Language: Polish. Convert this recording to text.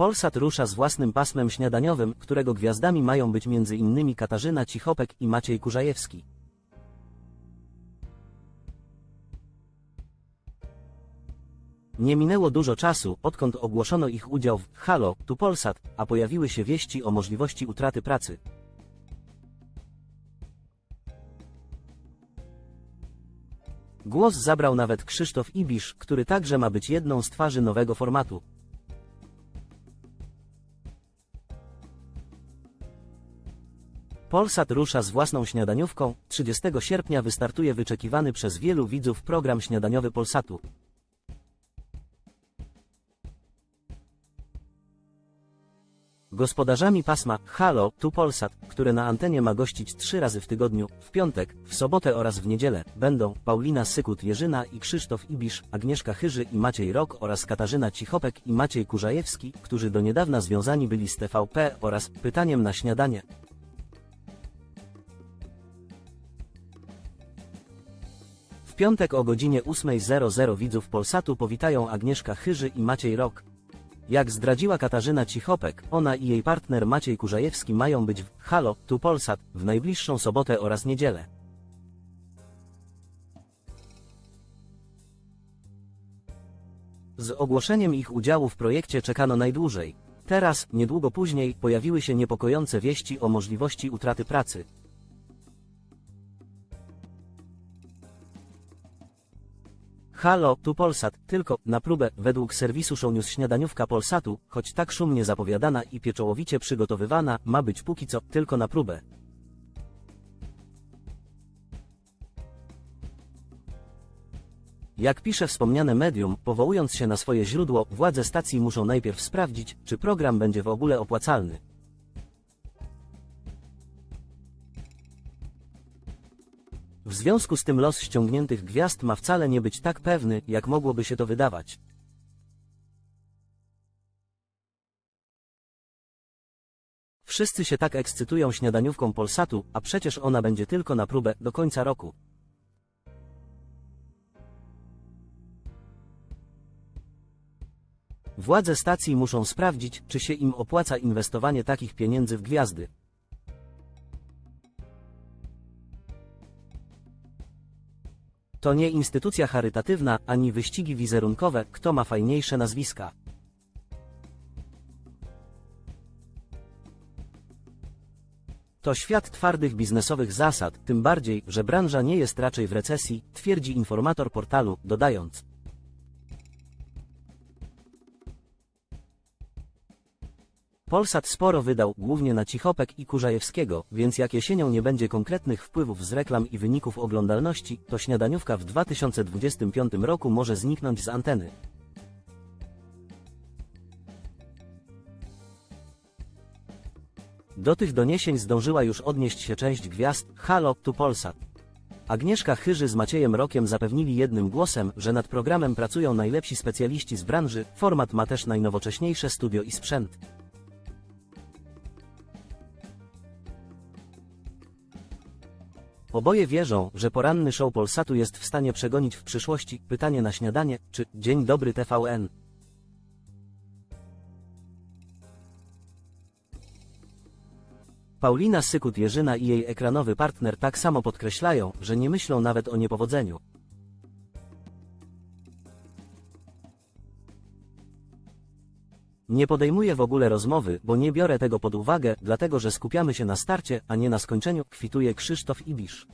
Polsat rusza z własnym pasmem śniadaniowym, którego gwiazdami mają być m.in. Katarzyna Cichopek i Maciej Kurzajewski. Nie minęło dużo czasu, odkąd ogłoszono ich udział w Halo, tu Polsat, a pojawiły się wieści o możliwości utraty pracy. Głos zabrał nawet Krzysztof Ibisz, który także ma być jedną z twarzy nowego formatu. Polsat rusza z własną śniadaniówką. 30 sierpnia wystartuje wyczekiwany przez wielu widzów program śniadaniowy Polsatu. Gospodarzami pasma Halo, tu Polsat, które na antenie ma gościć trzy razy w tygodniu, w piątek, w sobotę oraz w niedzielę, będą Paulina Sykut-Jerzyna i Krzysztof Ibisz, Agnieszka Chyży i Maciej Rok oraz Katarzyna Cichopek i Maciej Kurzajewski, którzy do niedawna związani byli z TVP oraz Pytaniem na śniadanie. Piątek o godzinie 8.00 widzów Polsatu powitają Agnieszka Chyży i Maciej Rok. Jak zdradziła Katarzyna Cichopek, ona i jej partner Maciej Kurzajewski mają być w Halo, tu Polsat, w najbliższą sobotę oraz niedzielę. Z ogłoszeniem ich udziału w projekcie czekano najdłużej. Teraz, niedługo później, pojawiły się niepokojące wieści o możliwości utraty pracy. Halo, tu Polsat, tylko, na próbę, według serwisu Show News śniadaniówka Polsatu, choć tak szumnie zapowiadana i pieczołowicie przygotowywana, ma być póki co, tylko na próbę. Jak pisze wspomniane medium, powołując się na swoje źródło, władze stacji muszą najpierw sprawdzić, czy program będzie w ogóle opłacalny. W związku z tym los ściągniętych gwiazd ma wcale nie być tak pewny, jak mogłoby się to wydawać. Wszyscy się tak ekscytują śniadaniówką Polsatu, a przecież ona będzie tylko na próbę, do końca roku. Władze stacji muszą sprawdzić, czy się im opłaca inwestowanie takich pieniędzy w gwiazdy. To nie instytucja charytatywna, ani wyścigi wizerunkowe, kto ma fajniejsze nazwiska. To świat twardych biznesowych zasad, tym bardziej, że branża nie jest raczej w recesji, twierdzi informator portalu, dodając. Polsat sporo wydał, głównie na Cichopek i Kurzajewskiego, więc jak jesienią nie będzie konkretnych wpływów z reklam i wyników oglądalności, to śniadaniówka w 2025 roku może zniknąć z anteny. Do tych doniesień zdążyła już odnieść się część gwiazd, Halo, tu Polsat. Agnieszka Chyży z Maciejem Rokiem zapewnili jednym głosem, że nad programem pracują najlepsi specjaliści z branży, format ma też najnowocześniejsze studio i sprzęt. Oboje wierzą, że poranny show Polsatu jest w stanie przegonić w przyszłości pytanie na śniadanie, czy Dzień dobry TVN. Paulina Sykut-Jerzyna i jej ekranowy partner tak samo podkreślają, że nie myślą nawet o niepowodzeniu. Nie podejmuję w ogóle rozmowy, bo nie biorę tego pod uwagę, dlatego że skupiamy się na starcie, a nie na skończeniu, kwituje Krzysztof Ibisz.